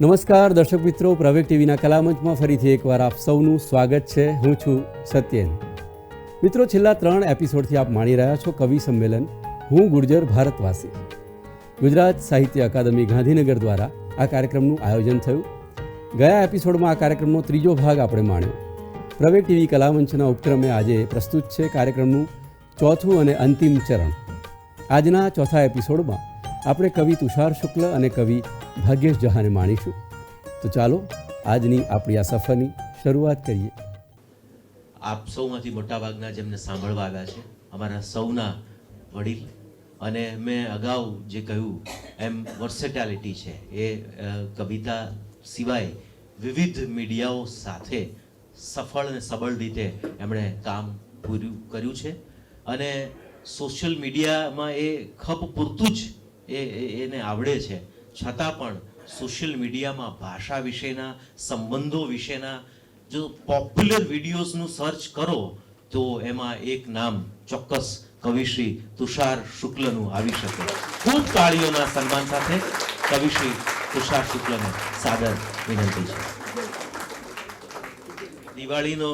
નમસ્કાર, દર્શક મિત્રો. પ્રવેગ ટીવીના કલામંચમાં ફરીથી એકવાર આપ સૌનું સ્વાગત છે. હું છું સત્યેન. મિત્રો, છેલ્લા ત્રણ એપિસોડથી આપ માણી રહ્યા છો કવિ સંમેલન હું ગુર્જર ભારતવાસી. ગુજરાત સાહિત્ય અકાદમી ગાંધીનગર દ્વારા આ કાર્યક્રમનું આયોજન થયું. ગયા એપિસોડમાં આ કાર્યક્રમનો ત્રીજો ભાગ આપણે માણ્યો. પ્રવેગ ટીવી કલામંચના ઉપક્રમે આજે પ્રસ્તુત છે કાર્યક્રમનું ચોથું અને અંતિમ ચરણ. આજના ચોથા એપિસોડમાં આપણે કવિ તુષાર શુક્લ અને કવિ ભાગ્યેશ જહાને માણીશું. તો ચાલો, આજની આપણી આ સફરની શરૂઆત કરીએ. આપ સૌમાંથી મોટાભાગના જેમને સાંભળવા આવ્યા છે, અમારા સૌના વડીલ, અને મેં અગાઉ જે કહ્યું, એમ વર્સેટાલિટી છે. એ કવિતા સિવાય વિવિધ મીડિયાઓ સાથે સફળ અને સબળ રીતે એમણે કામ પૂરું કર્યું છે. અને સોશિયલ મીડિયામાં એ ખપ પૂરતું જ એ એને આવડે છે. છતાં પણ સોશિયલ મીડિયામાં ભાષા વિશેના, સંબંધો વિશેના, જો પોપ્યુલર વિડીયોઝનું સર્ચ કરો, તો એમાં એક નામ ચોક્કસ કવિશ્રી તુષાર શુક્લનું આવી શકે. ખૂબ તાળીઓના સન્માન સાથે કવિશ્રી તુષાર શુક્લને સાદર વિનંતી છે. દિવાળીનો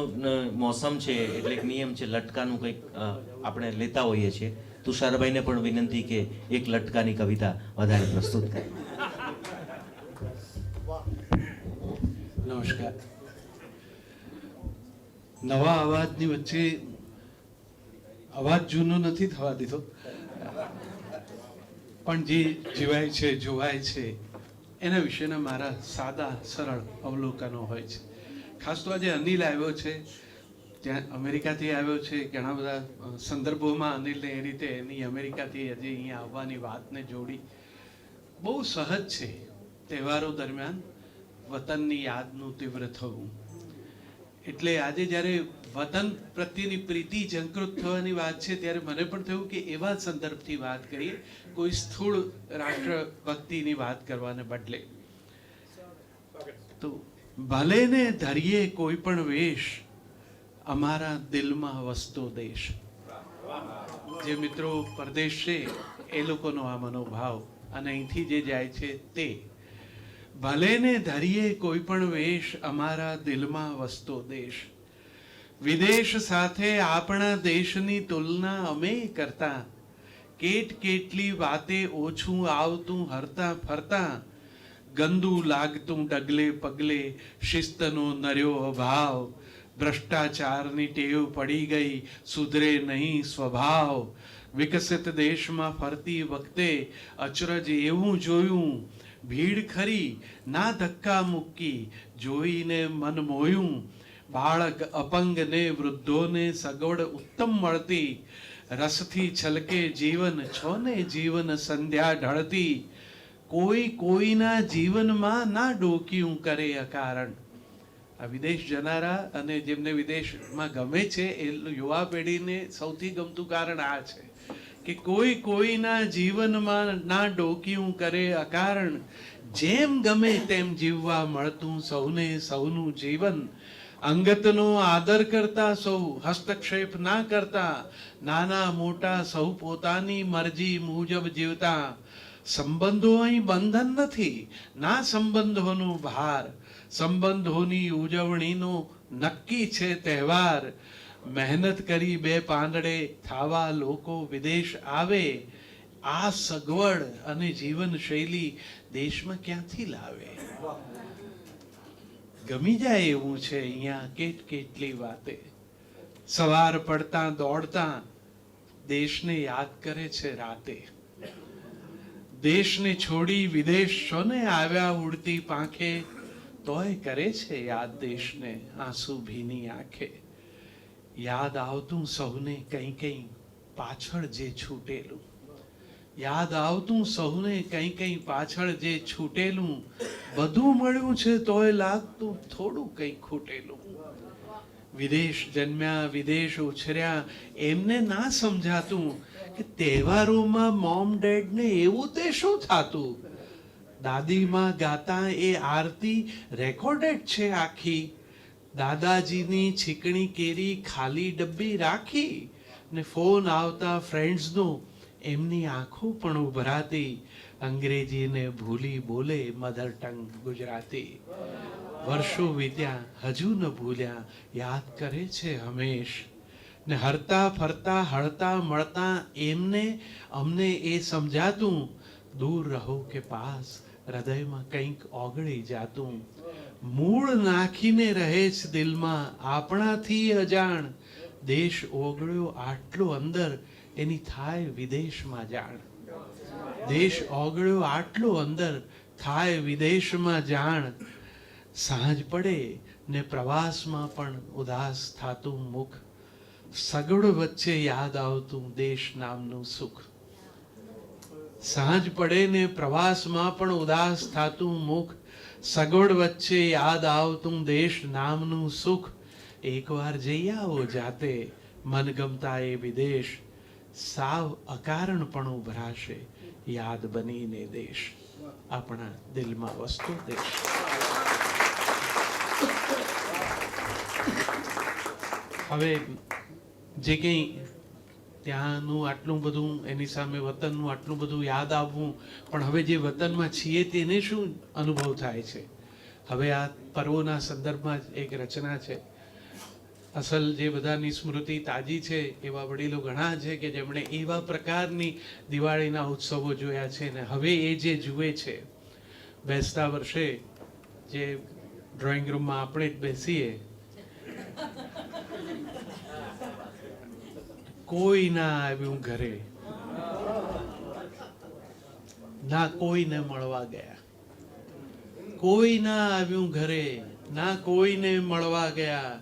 મોસમ છે, એટલે નિયમ છે, લટકાનું કંઈક આપણે લેતા હોઈએ છીએ. તુષારભાઈને પણ વિનંતી કે એક લટકાની કવિતા વધારે પ્રસ્તુત કરે. નમસ્કાર. નવા અવાજની વચ્ચે અવાજ જૂનો નથી થવા દીધો. પણ જે જીવાય છે, જોવાય છે, એના વિશેના મારા સાદા, સરળ અવલોકનો હોય છે. ખાસ તો આજે અનિલ આવ્યો છે. ત્યાં અમેરિકાથી આવ્યો છે, ઘણા બધા સંદર્ભોમાં અનિલને એ રીતે એની અમેરિકાથી હજી અહીંયા આવવાની વાતને જોડી. બહુ સહજ છે તહેવારો દરમિયાન વતનની યાદનું તીવ્ર થવું. એટલે આજે જ્યારે વતન પ્રત્યેની પ્રીતિ જંકૃત થવાની વાત છે, ત્યારે મને પણ થયું કે એવા સંદર્ભથી વાત કરીએ, કોઈ સ્થૂળ રાષ્ટ્રભક્તિની વાત કરવાને બદલે. તો ભલે ને ધરીએ કોઈ પણ વેશ અમારા દિલમાં વસતો દેશ. જે મિત્રો પરદેશ છે, એ લોકોનો આ મનોભાવ અને અહીંથી જે જાય છે તે. ભલે ને ધરીએ કોઈ પણ વેશ અમારા દિલમાં વસતો દેશ. વિદેશ સાથે આપણા દેશની તુલના અમે કરતા. કેટ કેટલી વાતે ઓછું આવતું હરતા ફરતા. ગંદુ લાગતું ડગલે પગલે શિસ્તનો નર્યો અભાવ ભ્રષ્ટાચારની ટેવ પડી ગઈ, સુધરે નહીં સ્વભાવ. વિકસિત દેશમાં ફરતી વખતે અચરજ એવું જોયું, ભીડ ખરી, ના ધક્કા મૂકી જોઈને મન મોયું. બાળક અપંગને, વૃદ્ધોને સગવડ ઉત્તમ મળતી. રસથી છલકે જીવન છો ને જીવન સંધ્યા ઢળતી. કોઈ કોઈના જીવનમાં ના ડોક્યું કરે અકારણ. આ વિદેશ જનારા અને જેમને વિદેશમાં ગમે છે, એ યુવા પેઢીને સૌથી ગમતું કારણ આ છે કે કોઈ કોઈના જીવનમાં ના ડોકિયું કરે અકારણ. જેમ ગમે તેમ જીવવા મળતું સૌને સૌનું જીવન. અંગતનો આદર કરતા સૌ, હસ્તક્ષેપ ના કરતા. નાના મોટા સૌ પોતાની મરજી મુજબ જીવતા. સંબંધો અહીં બંધન નથી, ના સંબંધોનો ભાર. સંબંધોની ઉજવણીનો નક્કી છે તહેવાર. મહેનત કરી બે પાંદડે થાવા લોકો વિદેશ આવે. આ સગવડ અને જીવન શૈલી દેશમાં ક્યાંથી લાવે? ગમી જાય એવું છે અહીંયા કેટ કેટલી વાતે. સવાર પડતા દોડતા દેશને યાદ કરે છે રાતે. દેશને છોડી વિદેશ શોને આવ્યા ઉડતી પાંખે તોય કરે છે યાદ દેશને આંસુ ભીની આંખે. યાદ આવતું સૌને કંઈ કંઈ પાછળ જે છૂટેલું. યાદ આવતું સૌને કંઈ કંઈ પાછળ જે છૂટેલું. બધું મળ્યું છે તોય લાગતું થોડું કંઈ ખૂટેલું. વિદેશ જન્મ્યા, વિદેશ ઉછર્યા, એમને ના સમજાતું કે તહેવારોમાં મોમ ડેડ ને એવું તે શું થાતું? દાદીમાં ગાતા એ આરતી રેકોર્ડેડ છે આખી. દાદાજીની છીકણી કેરી ખાલી ડબ્બી રાખી ને ફોન આવતા ફ્રેન્ડ્સનું એમની આંખો પણ ઉભરાતી. અંગ્રેજીને ભૂલી બોલે મધર ટંગ ગુજરાતી. વર્ષો વીત્યા હજુ ન ભૂલ્યા, યાદ કરે છે હંમેશ. ને હરતા ફરતા, હળતા મળતા એમને, અમને એ સમજાતું, દૂર રહો કે પાસ હૃદયમાં કંઈક ઓગળી જાતું. મૂળ નાખીને રહે છે દિલમાં. આપણાથી અજાણ. દેશ ઓગળ્યો આટલો અંદર, એની થાય વિદેશમાં જાણ. દેશ ઓગળ્યો આટલો અંદર, થાય વિદેશમાં જાણ. સાંજ પડે ને પ્રવાસમાં પણ ઉદાસ થાતું મુખ. સગડ વચ્ચે યાદ આવતું દેશ નામનું સુખ. સાંજ પડે ને પ્રવાસમાં પણ ઉદાસ થાતું મુખ. સગવડ વચ્ચે યાદ આવતું દેશ નામનું સુખ. એકવાર જઈ આવો જાતે મનગમતા એ વિદેશ. સાવ અકારણપણું ઉભરાશે યાદ બનીને દેશ. આપણા દિલમાં વસતો દેશ. હવે જે કંઈ ત્યાંનું આટલું બધું, એની સામે વતનનું આટલું બધું યાદ આવવું. પણ હવે જે વતનમાં છીએ તેને શું અનુભવ થાય છે? હવે આ પર્વોના સંદર્ભમાં જ એક રચના છે. અસલ જે બધાની સ્મૃતિ તાજી છે, એવા વડીલો ઘણા છે કે જેમણે એવા પ્રકારની દિવાળીના ઉત્સવો જોયા છે ને હવે એ જે જુએ છે, બેસતા વર્ષે જે ડ્રોઈંગ રૂમમાં આપણે જ બેસીએ કોઈ ના આવ્યું ઘરે, ના કોઈને મળવા ગયા. કોઈ ના આવ્યું ઘરે, ના કોઈને મળવા ગયા.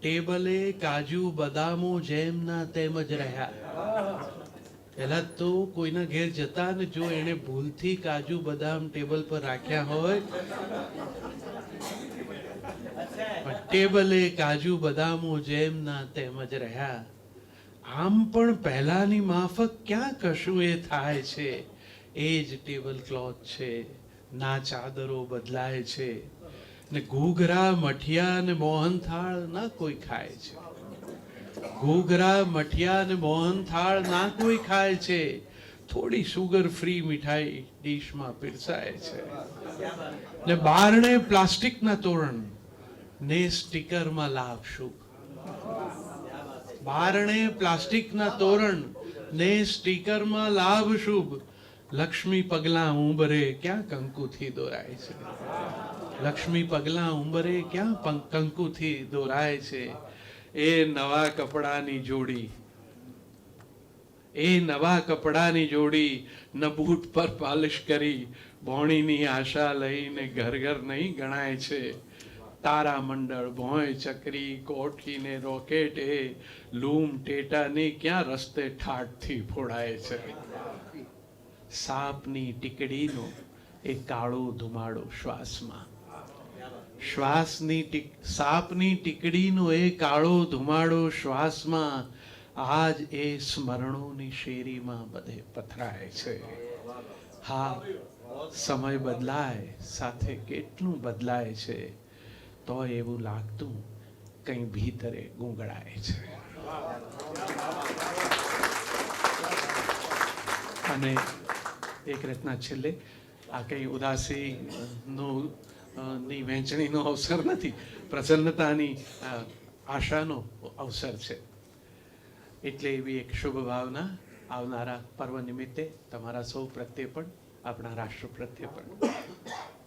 ટેબલે કાજુ, બદામો, જેમના તેમ જ રહ્યા. પહેલા તો કોઈના ઘેર જતા ને જો એને ભૂલથી કાજુ, બદામ ટેબલ પર રાખ્યા હોય ટેબલે કાજુ, બદામો, જેમના તેમ જ રહ્યા. આમ પણ પહેલાની માફક ક્યાં કશું એ થાય છે? એ જ ટેબલ ક્લોથ છે, ના ચાદરો બદલાય છે, ને ઘૂઘરા, મઠિયા ને મોહનથાળ ના કોઈ ખાય છે. ઘૂઘરા, મઠિયા ને મોહનથાળ ના કોઈ ખાય છે. થોડી સુગર ફ્રી મીઠાઈ ડીશમાં પીરસાય છે. ને બારણે પ્લાસ્ટિકના તોરણ ને સ્ટીકરમાં લાવશું બારણે પ્લાસ્ટિકના તોરણ ને સ્ટીકરમાં લાભ શુભ. લક્ષ્મી પગલા ઉંબરે ક્યાં કંકુથી દોરાય છે? લક્ષ્મી પગલા ઉંબરે ક્યાં કંકુથી દોરાય છે? એ નવા કપડાની જોડી. એ નવા કપડાની જોડી ન બૂટ પર પાલિશ કરી. ભોણીની આશા લઈને ઘર ઘર નહીં ગણાય છે. તારા મંડળ ભોંય ચકરી કોઠી ને રોકેટ એ લૂમ ટેટાને ક્યાં રસ્તે ઠાઠથી ફોડાય છે? સાપની ટીકડીનો એ કાળો ધુમાડો શ્વાસમાં. શ્વાસની સાપની ટીકડીનો એ કાળો ધુમાડો શ્વાસમાં આજ એ સ્મરણોની શેરીમાં બધે પથરાય છે. હા, સમય બદલાય, સાથે કેટલું બદલાય છે? તો એવું લાગતું કંઈ ભીતરે ગુંગળાય છે. અને એક રીતના છેલ્લે, આ કંઈ ઉદાસી નો ની વહેંચણીનો અવસર નથી, પ્રસન્નતાની આશાનો અવસર છે. એટલે એવી એક શુભ ભાવના આવનારા પર્વ નિમિત્તે તમારા સૌ પ્રત્યે પણ, આપણા રાષ્ટ્ર પ્રત્યે પણ.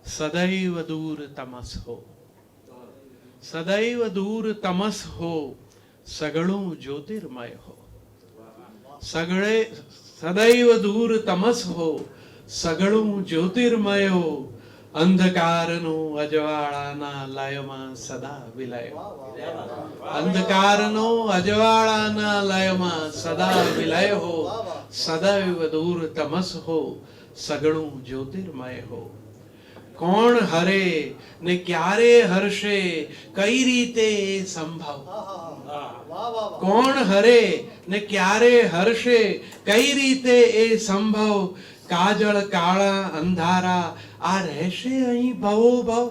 સદૈવ દૂર તમસ હો સદૈવ દૂર તમસ હો, સગળું જ્યોતિર્મય હો. સગળે, સદૈવ દૂર તમસ હો, સગળું જ્યોતિર્મય હો. અંધકારનો અજવાળાના લયમાં સદા વિલય. અંધકારનો અજવાળાના લયમાં સદા વિલય હો. સદૈવ દૂર તમસ હો, સગળું જ્યોતિર્મય હો. કોણ હરે ને ક્યારે હરશે? કઈ રીતે સંભવ? કોણ હરે ને ક્યારે હરશે? કઈ રીતે એ સંભવ? કાજળ, કાળા, અંધારા, આ રહેશે અહીં ભવો ભવ?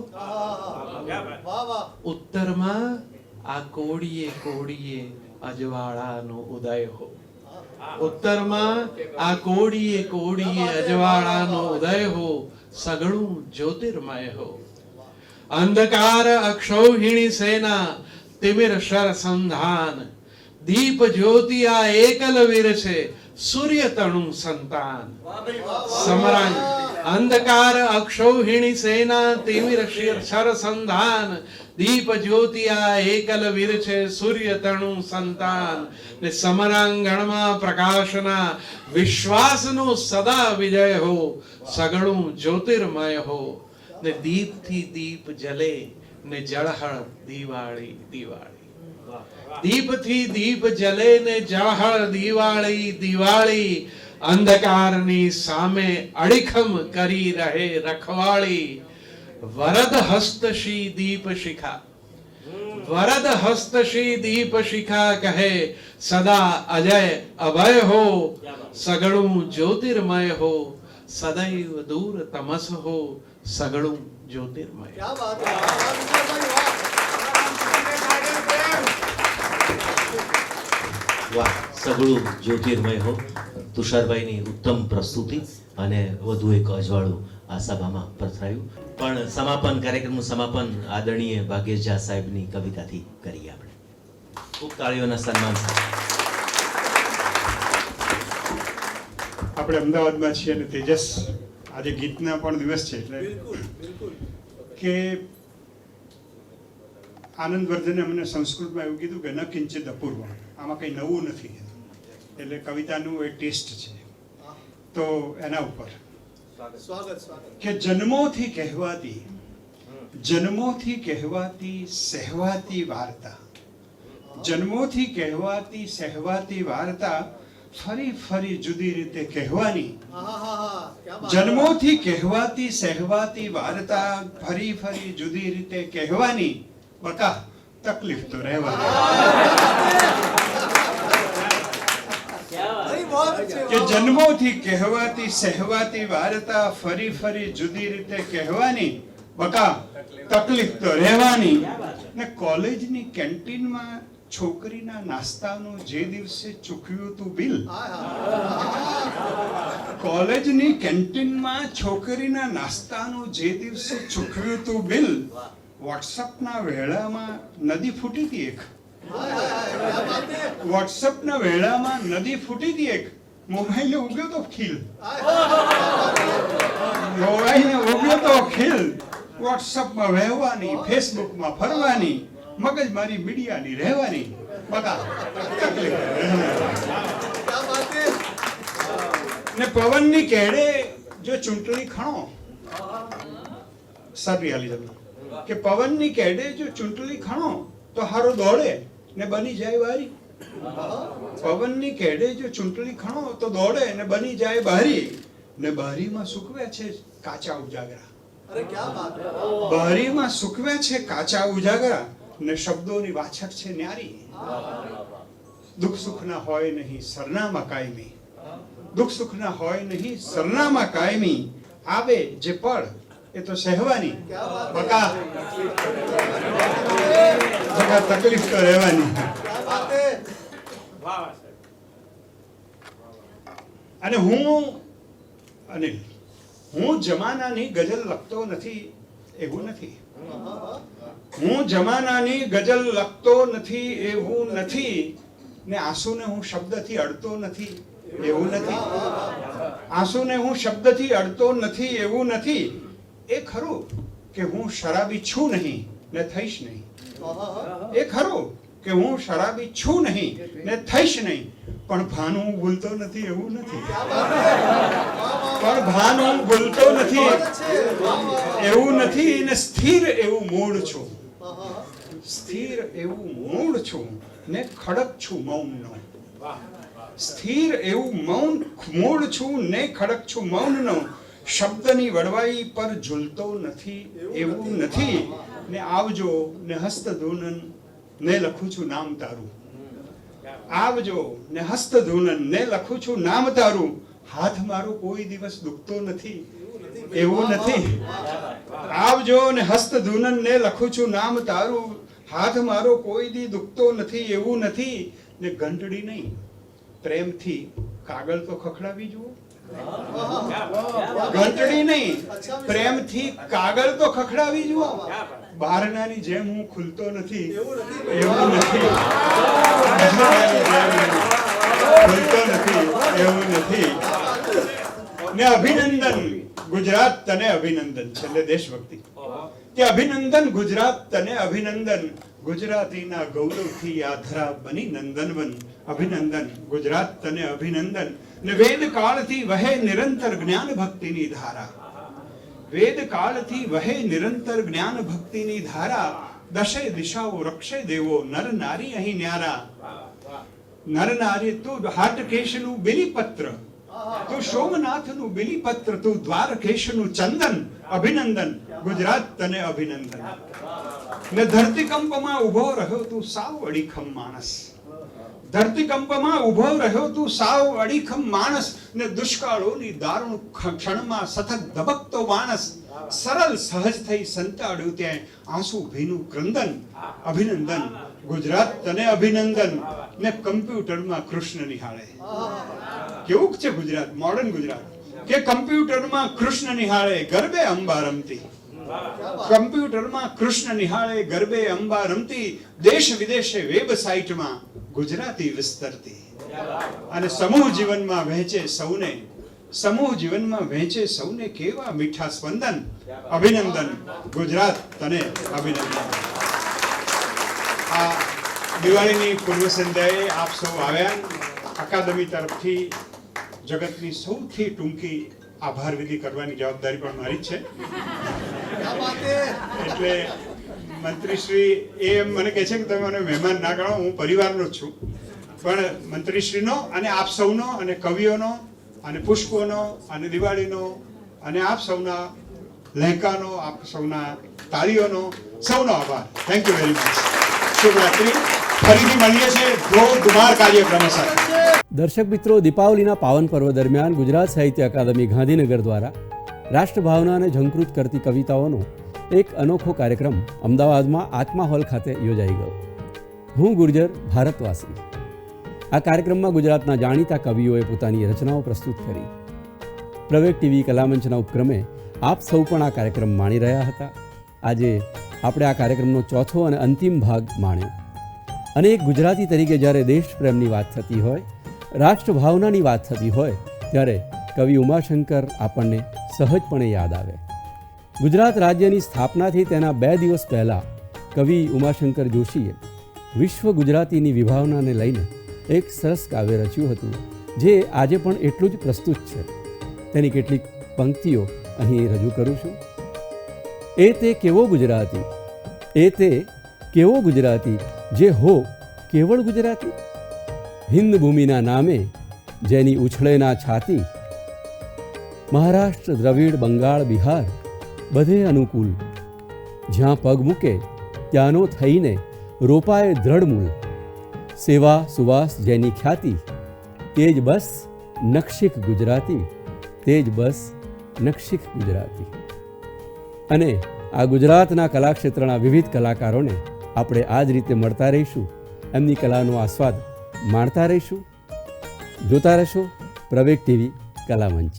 ઉત્તરમાં આ કોડીએ કોડીએ અજવાળાનો ઉદય હો. ઉત્તરમાં આ કોડીએ કોડીએ અજવાળાનો ઉદય હો. સગળું જ્યોતિર્મય હો. અંધકાર અક્ષૌહિણી સેના તિમિર શર સંધાન દીપ જ્યોતિ આ એકલ વીર છે સૂર્ય તણું સંતાન સમરાંગ અંધકાર અક્ષૌહિણી સેના તિમિર શિર સંધાન દીપ જ્યોતિયા એકલ વીર છે સૂર્ય તણુ સંતાન. ને સમરાંગણમાં પ્રકાશના વિશ્વાસનો સદા વિજય હો સગળું જ્યોતિર્મય હો. ને દીપથી દીપ જલે ને જળહળ દિવાળી દિવાળી. દીપથી દીપ જલે ને જળહળ દિવાળી દિવાળી. અંધકારની સામે અડીખમ કરી રહે રખવાળી વરદ હસ્તશી દીપ શિખા વરદ હસ્તશી દીપ શિખા કહે સદા અજય અભય હો સગળું જ્યોતિર્મય હો સદૈવ દૂર તમસ હો સગળું જ્યોતિર્મય. સગળું જ્યોતિર્મય હો તુષારભાઈની ઉત્તમ પ્રસ્તુતિ અને વધુ એક અજવાળું આ સભામાં પથરાયું. પણ સમાપન કાર્યક્રમનું સમાપન આદરણીય ભાગ્યેશ ઝા સાહેબની કવિતાથી કરીએ આપણે. ખૂબ તાળીઓના સન્માન આપણે અમદાવાદમાં છીએ અને તેજસ આજે ગીતના પણ દિવસ છે એટલે કે આનંદ વર્ધને અમને સંસ્કૃતમાં એવું કીધું કે ન કિંચિત અપૂર્વ. આમાં કંઈ નવું નથી. એટલે કવિતાનું એક ટેસ્ટ છે. તો એના ઉપર. કે જન્મોથી કહેવાતી જન્મોથી કહેવાતી સહેવાતી વાર્તા. જન્મોથી કહેવાતી સહેવાતી વાર્તા ફરી ફરી જુદી રીતે કહેવાની. જન્મોથી કહેવાતી સહેવાતી વાર્તા ફરી ફરી જુદી રીતે કહેવાની. બકા તકલીફ તો રહેવાની. કે જન્મોથી કહેવાતી, સહેવાતી વાર્તા ફરી ફરી જુદી રીતે કહેવાની? બકા, તકલીફ તો રહેવાની. ને કોલેજની કેન્ટીનમાં છોકરીના નાસ્તાનું જે દિવસે ચૂકવ્યું હતું બિલ? કોલેજની કેન્ટીનમાં છોકરીના નાસ્તાનું જે દિવસે ચૂકવ્યું હતું બિલ? વોટ્સઅપના વેળામાં નદી ફૂટી હતી એક. વોટ્સઅપના વેળામાં નદી ફૂટી હતી એક. મોબાઈલ ઉગ્યો તો ખીલ મોબાઈલ ઉગ્યો તો ખીલ વોટ્સઅપમાં વહેવાની ફેસબુકમાં ફરવાની મગજ મારી મીડિયાની રહેવાની. બધા. ને પવનની કેડે જો ચૂંટણી ખણો. સરિયાલી જમનો કે પવનની કેડે જો ચૂંટણી ખણો તો હારો દોડે ને બની જાય વારી. પવનની કેડે જો ચૂંટણી ખણો તો દોડે ને બની જાય બહારી ને બહારીમાં સુકવે છે કાચા ઉજાગરા. બહારીમાં સુકવે છે કાચા ઉજાગરા ને શબ્દોની વાછક છે ન્યારી. દુઃખ સુખ ના હોય નહીં સરનામા કાયમી. દુઃખ સુખ ના હોય નહીં સરનામા કાયમી. આવે જે પળ એ તો સહેવાની. બકા તકલીફ તો રહેવાની. અને હું અનિલ હું જમાનાની ગઝલ લખતો નથી, એવું નથી. હું જમાનાની ગઝલ લખતો નથી, એવું નથી. ને આંસુને હું શબ્દથી અડતો નથી, એવું નથી. આંસુને હું શબ્દથી અડતો નથી, એવું નથી. એ ખરું કે હું શરાબી છું નહીં, ને થઈશ નહીં. એ ખરું. કે હું શરાબી છું નહીં, ને થઈશ નહીં. પણ ભાનું ભૂલતો નથી, એવું નથી. પણ ભાનું ભૂલતો નથી. એવું નથી ને સ્થિર એવું મૂળ છું. સ્થિર એવું મૂળ છું ને ખડક છું મૌનનો. સ્થિર એવું મૌન મૂળ છું ને ખડક છું મૌનનો. શબ્દની વડવાઈ પર ઝૂલતો નથી, એવું નથી. ને આવજો ને હસ્ત હસ્તધૂનન ને લખું છું નામ તારું. આવજો ને હસ્તધૂનન ને લખું છું નામ તારું. હાથ મારો કોઈ દિવસ દુખતો નથી. એવું નથી. આવજો ને હસ્તધૂનન ને લખું છું નામ તારું. હાથ મારો કોઈ દી દુખતો નથી, એવું નથી. ને ઘંટડી નહીં, પ્રેમથી. કાગળ તો ખખડાવી જુઓ. ઘંટડી નહીં, પ્રેમથી કાગળ તો ખખડાવી જુઓ. બહારનાની જેમ હું ખુલતો નથી એવું નથી. ખુલતો નથી એવું નથી. ને અભિનંદન ગુજરાત તને અભિનંદન છેલ્લે દેશભક્તિ. કે અભિનંદન ગુજરાત તને અભિનંદન ગુજરાતીના ગૌરવથી આ બની નંદનવન. અભિનંદન ગુજરાત તને અભિનંદન. ને વેદ કાળથી વહે નિરંતર જ્ઞાન ભક્તિની ધારા. વેદ કાળથી વહે નિરંતર જ્ઞાન ભક્તિની ધારા, દશે દિશાઓ રક્ષે દેવો, નર નારી અહીં ન્યારા. નર નારી તું હાટકેશનું બિલીપત્ર, તું સોમનાથનું બિલીપત્ર, તું દ્વારકેશનું ચંદન, અભિનંદન, ગુજરાત તને અભિનંદન. ને ધરતીકંપમાં ઊભો રહ્યો તું સાવ અડીખમ માણસ. ધરતીકંપમાં ઊભો રહ્યો તું, સાવ અડીખમ માણસ ને દુષ્કાળોની દારૂણ ક્ષણમાં સતત ધબકતો માણસ. સરળ, સહજ થઈ સંતાડ્યું ત્યાં આંસુ ભીનું ક્રંદન, અભિનંદન. ગુજરાત તને અભિનંદન. ને કમ્પ્યુટરમાં કૃષ્ણ નિહાળે. કેવું છે ગુજરાત? મોડર્ન ગુજરાત. કે કમ્પ્યુટરમાં કૃષ્ણ નિહાળે? ગરબે અંબા રમતી. કમ્પ્યુટરમાં કૃષ્ણ નિહાળે, ગરબે અંબા રમતી, દેશ વિદેશે વેબસાઇટમાં ગુજરાતી વિસ્તરતી. અને સમૂહ જીવનમાં વહેંચે સૌને, સમૂહ જીવનમાં વહેંચે સૌને કેવા મીઠા સ્પંદન. અભિનંદન, ગુજરાત તને અભિનંદન. આ દિવાળીની પૂર્વ સંધ્યાએ આપ સૌ આવ્યા. અકાદમી તરફથી જગતની સૌથી ટૂંકી આભાર વિધિ કરવાની જવાબદારી પણ મારી છે. એટલે મંત્રીશ્રી એ મને કહે છે કે તમે મને મહેમાન ના ગણો હું પરિવારનો છું. પણ મંત્રીશ્રીનો અને આપ સૌનો અને કવિઓનો અને પુષ્પોનો અને દિવાળીનો અને આપ સૌના લહેકાનો, આપ સૌના તાળીઓનો સૌનો આભાર. થેન્ક યુ વેરી મચ શુભરાત્રી. ફરીથી મળીએ છીએ ધોધમાર કાર્યક્રમ સાથે. દર્શક મિત્રો, દીપાવલીના પાવન પર્વ દરમિયાન ગુજરાત સાહિત્ય અકાદમી ગાંધીનગર દ્વારા રાષ્ટ્રભાવનાને ઝંકૃત કરતી કવિતાઓનો એક અનોખો કાર્યક્રમ અમદાવાદમાં આત્મા હોલ ખાતે યોજાઈ ગયો. હું ગુર્જર, ભારતવાસી. આ કાર્યક્રમમાં ગુજરાતના જાણીતા કવિઓએ પોતાની રચનાઓ પ્રસ્તુત કરી. પ્રવેગ ટીવી કલામંચના ઉપક્રમે આપ સૌ પણ આ કાર્યક્રમ માણી રહ્યા હતા. આજે આપણે આ કાર્યક્રમનો ચોથો અને અંતિમ ભાગ માણ્યો. અને એક ગુજરાતી તરીકે જ્યારે દેશપ્રેમની વાત થતી હોય, રાષ્ટ્રભાવનાની વાત થતી હોય, ત્યારે કવિ ઉમાશંકર આપણને સહજપણે યાદ આવે. ગુજરાત રાજ્યની સ્થાપનાથી તેના બે દિવસ પહેલાં કવિ ઉમાશંકર જોશીએ વિશ્વ ગુજરાતીની વિભાવનાને લઈને એક સરસ કાવ્ય રચ્યું હતું, જે આજે પણ એટલું જ પ્રસ્તુત છે. તેની કેટલીક પંક્તિઓ અહીં રજૂ કરું છું. એ તે કેવો ગુજરાતી? એ તે કેવો ગુજરાતી? જે હો, કેવળ ગુજરાતી? હિન્દ ભૂમિના નામે જેની ઉછળેના છાતી મહારાષ્ટ્ર, દ્રવિડ, બંગાળ, બિહાર બધે અનુકૂળ. જ્યાં પગ મૂકે ત્યાંનો થઈને રોપાય દ્રઢ મૂળ. સેવા, સુવાસ જેની ખ્યાતિ, તે જ બસ નક્ષિક ગુજરાતી, તે જ બસ નક્ષિક ગુજરાતી. અને આ ગુજરાતના કલાક્ષેત્રના વિવિધ કલાકારોને આપણે આ જ રીતે મળતા રહીશું. એમની કલાનો આસ્વાદ માણતા રહીશું. જોતા રહેશો પ્રવેગ ટીવી કલામંચ